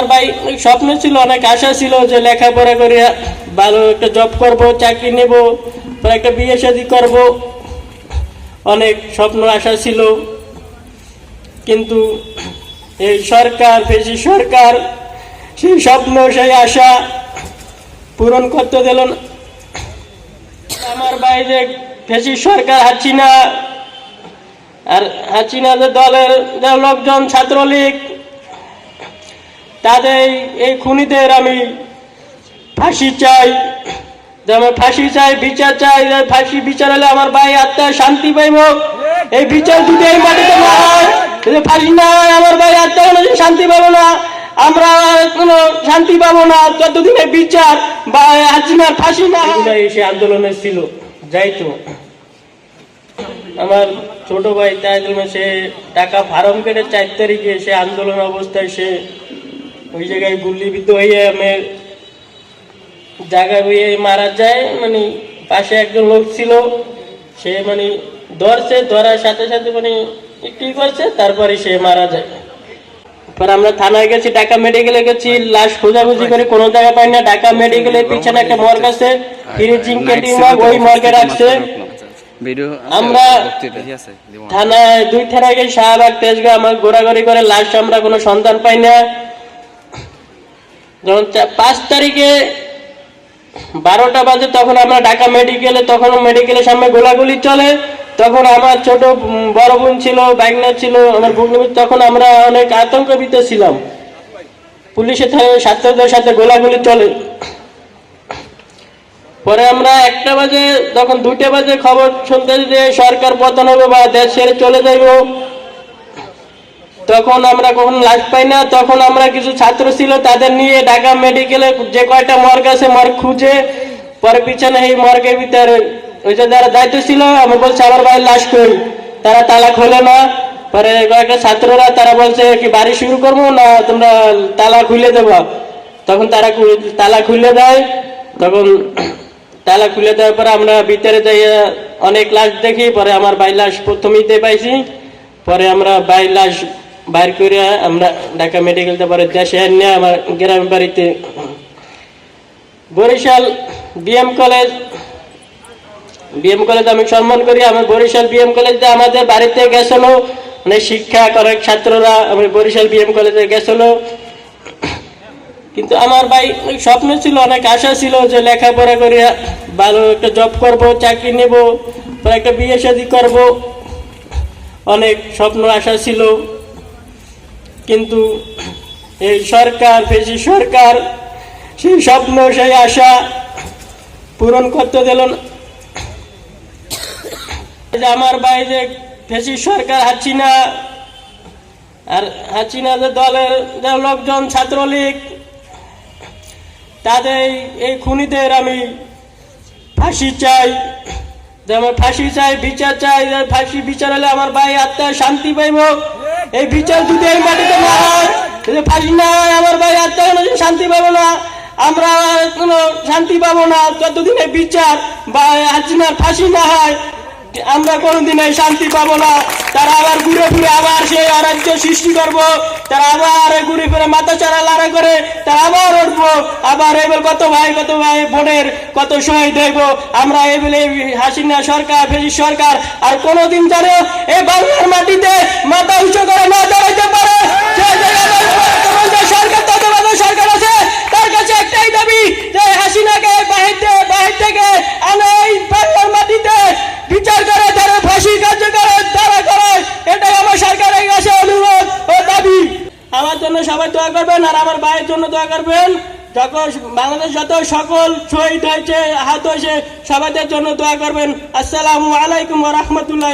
আমার ভাই স্বপ্ন ছিল, অনেক আশা ছিল যে লেখাপড়া করে, ভালো একটা জব করব, চাকরি নেব একটা বিয়ে শাদী করব। অনেক স্বপ্ন, আশা ছিল। কিন্তু এই সরকার, বেশি সরকার, সেই স্বপ্ন, সেই আশা পূরণ করতে দিল না। আমার বাইরে বেশি সরকার, হাসিনা, আর হাসিনা যে দলের লোকজন, ছাত্রলীগ তাদের এই- খুনিদের আমি ফাঁসি চাই। যে আমি ফাঁসি চাই, বিচার চাই ফাঁসি বিচার হলে আমার ভাই আত্মায় শান্তি পাইব। এই বিচার যদি এই মাটিতে না হয় ফাঁসি না হয়, আমার ভাই আত্মা কোনো শান্তি পাবো না। আমরা কোনো শান্তি পাবো না। যতদিন এই বিচার বা হাসিনার ফাঁসি না সে আন্দোলনে ছিল। যাইতো আমার ছোট ভাই তাইজুল সে টাকা ফার্ম কেটে চার তারিখে সে আন্দোলন অবস্থায় সে ওই জায়গায় গুলিবিদ্ধ হয়ে আমি জায়গায় হয়ে মারা যায় মানে পাশে একজন লোক ছিল, সে মানে ধরছে, ধরার সাথে সাথে মানে একটু করছে, তারপরে সে মারা যায়। পর আমরা থানায় গেছি, ঢাকা মেডিকেলে গেছি, লাশ খোঁজাখুঁজি করে কোনো জায়গা পাই না, ঢাকা মেডিকেলের পিছনে একটা মর্গ আছে ওই মর্গে রাখছে। আমরা থানায় দুই থানায় গিয়ে শাহবাগ তেজগাঁ আমার ঘোরাঘুরি করে লাশ আমরা কোনো সন্ধান পাই না। যখন পাঁচ তারিখে বারোটা বাজে তখন আমরা ঢাকা মেডিকেলে তখন মেডিকেলের সামনে গোলাগুলি চলে। তখন আমার ছোট বড় বোন ছিল বাইকনা ছিল আমার বোন তখন আমরা অনেক আতঙ্কবিত ছিলাম। পুলিশের ছাত্রদের সাথে গোলাগুলি চলে। পরে আমরা একটা বাজে তখন দুইটা বাজে খবর শুনতে যে সরকার পতন হবে বা দেশ ছেড়ে চলে যাইব তখন আমরা কখন লাশ পাই না, তখন আমরা কিছু ছাত্র ছিল, তাদের নিয়ে ঢাকা মেডিকেলে যে কয়টা মর্গ আছে মর্গ খুঁজে, পরে পিছনে এই মর্গের ভিতরে ওই যে যারা দায়িত্ব ছিল, আমি বলছি, আমার ভাই লাশ কই? তারা তালা খোলে না। পরে কয়েকটা ছাত্ররা, তারা বলছে, কি বাড়ি শুরু করব না তোমরা তালা খুলে দেবো? তখন তারা তালা খুলে দেয়। তখন তালা খুলে দেওয়ার পরে আমরা ভিতরে যাই অনেক লাশ দেখি, পরে আমার বাই লাশ প্রথমেইতে পাইছি। পরে আমরা বাই লাশ বাইর করে আমরা ঢাকা মেডিকেলতে পরে দেশে নিয়ে আমার গ্রামের বাড়িতে, Barisal BM college BM college আমি সম্মান করি আমার বরিশাল বিএম কলেজে আমাদের বাড়িতে গেছিল মানে শিক্ষা করে ছাত্ররা, আমি বরিশাল বিএম কলেজে গেছিল। কিন্তু আমার ভাই স্বপ্ন ছিল, অনেক আশা ছিল যে লেখাপড়া করে ভালো একটা জব করব, চাকরি নেব একটা বিয়ে শাদী করব। অনেক স্বপ্ন, আশা ছিল। কিন্তু এই সরকার বেশি সরকার, সেই স্বপ্ন, সেই আশা পূরণ করতে দিল না। আমার ভাই যে বেশি সরকার হাসিনা আর হাসিনা যে দলের যে লোকজন, ছাত্রলীগ, তাদের এই খুনিদের আমি ফাঁসি চাই। যে আমার ফাঁসি চাই, বিচার চাই ফাঁসি বিচার হলে আমার ভাই আত্মায় শান্তি পাইব। এই বিচার যদি এই মাটিতে না হয় ফাঁসি না হয়, আমার ভাই কোনো শান্তি পাবো না। আমরা কোনো শান্তি পাবো না। যতদিন এই বিচার বা হাসিনার ফাঁসি না হয়, আমরা কোনোদিন এই শান্তি পাবো না। তারা আবার ঘুরে ফিরে আবার সেই অরাজ্য সৃষ্টি করব। তারা আবার ঘুরে ফিরে মাথা চারা লড়া করে, তারা আবার উঠবো। আবার এবার কত ভাই কত ভাই বোনের কত শহীদ হইব আমরা এবেলে হাসিনা সরকার ফেজি সরকার, আর কোনোদিন যেন এই বাংলার মাটিতে মাথা উঁচু করে না দাঁড়াইতে পারে। বিচার এটাই আমার সরকারের কাছে অনুরোধ আমার জন্য সবাই করবেন আর আমার জন্য করবেন। যখন বাংলাদেশ যত সকল জন্য করবেন। আসসালামু আলাইকুম রহমতুল্লাহ